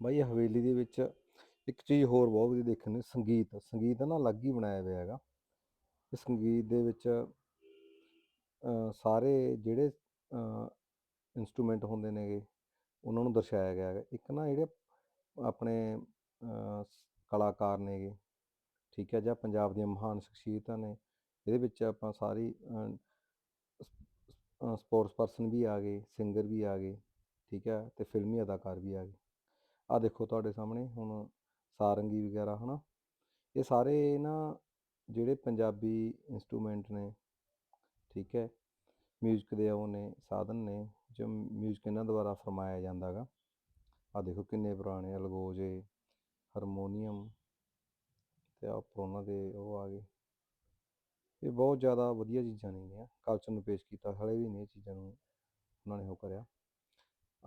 ਬਾਈ ਇਹ ਹਵੇਲੀ ਦੇ ਵਿੱਚ ਇੱਕ ਚੀਜ਼ ਹੋਰ ਬਹੁਤ ਵਧੀਆ ਦੇਖਣ ਨੂੰ ਸੰਗੀਤ। ਸੰਗੀਤ ਨਾ ਅਲੱਗ ਹੀ ਬਣਾਇਆ ਹੋਇਆ ਹੈਗਾ। ਇਸ ਸੰਗੀਤ ਦੇ ਵਿੱਚ ਸਾਰੇ ਜਿਹੜੇ ਇਨਸਟਰੂਮੈਂਟ ਹੁੰਦੇ ਨੇਗੇ, ਉਹਨਾਂ ਨੂੰ ਦਰਸਾਇਆ ਗਿਆ ਹੈਗਾ। ਇੱਕ ਨਾ ਜਿਹੜੇ ਆਪਣੇ ਕਲਾਕਾਰ ਨੇਗੇ, ਠੀਕ ਹੈ, ਜਾਂ ਪੰਜਾਬ ਦੀਆਂ ਮਹਾਨ ਸ਼ਖਸੀਅਤਾਂ ਨੇ, ਇਹਦੇ ਵਿੱਚ ਆਪਾਂ ਸਾਰੀ ਸਪੋਰਟਸ ਪਰਸਨ ਵੀ ਆ ਗਏ ਸਿੰਗਰ ਵੀ ਆ ਗਏ, ਠੀਕ ਹੈ, ਤੇ ਫਿਲਮੀ ਅਦਾਕਾਰ ਵੀ ਆ ਗਏ। ਆ ਦੇਖੋ ਤੁਹਾਡੇ ਸਾਹਮਣੇ ਹੁਣ ਸਾਰੰਗੀ ਵਗੈਰਾ, ਹਨਾ। ਇਹ ਸਾਰੇ ਨਾ ਜਿਹੜੇ ਪੰਜਾਬੀ ਇਨਸਟਰੂਮੈਂਟ ਨੇ, ਠੀਕ ਹੈ ਮਿਊਜ਼ਿਕ ਦੇ ਉਹ ਨੇ, ਸਾਧਨ ਨੇ, ਜੋ ਮਿਊਜ਼ਿਕ ਇਹਨਾਂ ਦੁਆਰਾ ਫਰਮਾਇਆ ਜਾਂਦਾ ਗਾ। ਆ ਦੇਖੋ ਕਿੰਨੇ ਪੁਰਾਣੇ ਅਲਗੋਜੇ ਹਾਰਮੋਨੀਅਮ ਤੇ ਆ ਉਹਨਾਂ ਦੇ ਉਹ ਆ ਗਏ। ਇਹ ਬਹੁਤ ਜ਼ਿਆਦਾ ਵਧੀਆ ਚੀਜ਼ਾਂ ਨੇਗੀਆਂ ਕਲਚਰ ਨੂੰ ਪੇਸ਼ ਕੀਤਾ, ਹਲੇ ਵੀ ਨੇ ਇਹ ਚੀਜ਼ਾਂ ਨੂੰ, ਉਹਨਾਂ ਨੇ ਉਹ ਕਰਿਆ।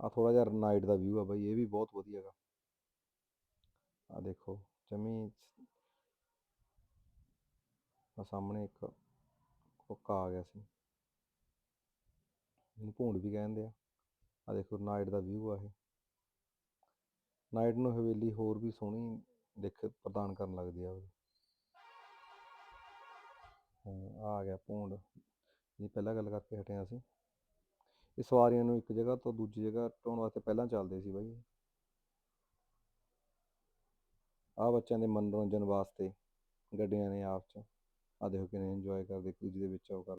ਆ ਥੋੜਾ ਜਿਹਾ ਨਾਈਟ ਦਾ ਵਿਊ ਆ ਬਾਈ, ਇਹ ਵੀ ਬਹੁਤ ਵਧੀਆ ਗਾ ਆ ਦੇਖੋ, ਜਮੀ ਆ ਸਾਹਮਣੇ ਇੱਕ ਕੋਕਾ ਆ ਗਿਆ ਸੀ। ਇਹਨੂੰ ਭੂੰਡ ਵੀ ਕਹਿੰਦੇ ਆ। ਆ ਦੇਖੋ ਨਾਈਟ ਦਾ ਵਿਊ ਆ ਇਹ। ਨਾਈਟ ਨੂੰ ਹਵੇਲੀ ਹੋਰ ਵੀ ਸੋਹਣੀ ਦਿੱਖ ਪ੍ਰਦਾਨ ਕਰਨ ਲੱਗਦੀ ਆ ਉਹਦੀ ਆ ਗਿਆ ਭੂੰਡ। ਜੀ ਪਹਿਲਾਂ ਗੱਲ ਕਰਕੇ ਹਟਿਆ ਸੀ ਇਹ ਸਵਾਰੀਆਂ ਨੂੰ ਇੱਕ ਜਗ੍ਹਾ ਤੋਂ ਦੂਜੀ ਜਗ੍ਹਾ ਢੋਣ ਵਾਸਤੇ ਪਹਿਲਾਂ ਚੱਲਦੇ ਸੀ ਬਾਈ। ਆ ਬੱਚਿਆਂ ਦੇ ਮਨੋਰੰਜਨ ਵਾਸਤੇ, ਗੱਡੀਆਂ ਨੇ ਆਪ ਚ। ਆ ਦੇਖੋ ਕਿਵੇਂ ਇੰਜੋਏ ਕਰਦੇ, ਇੱਕ ਦੂਜੇ ਦੇ ਵਿੱਚ ਉਹ ਕਰ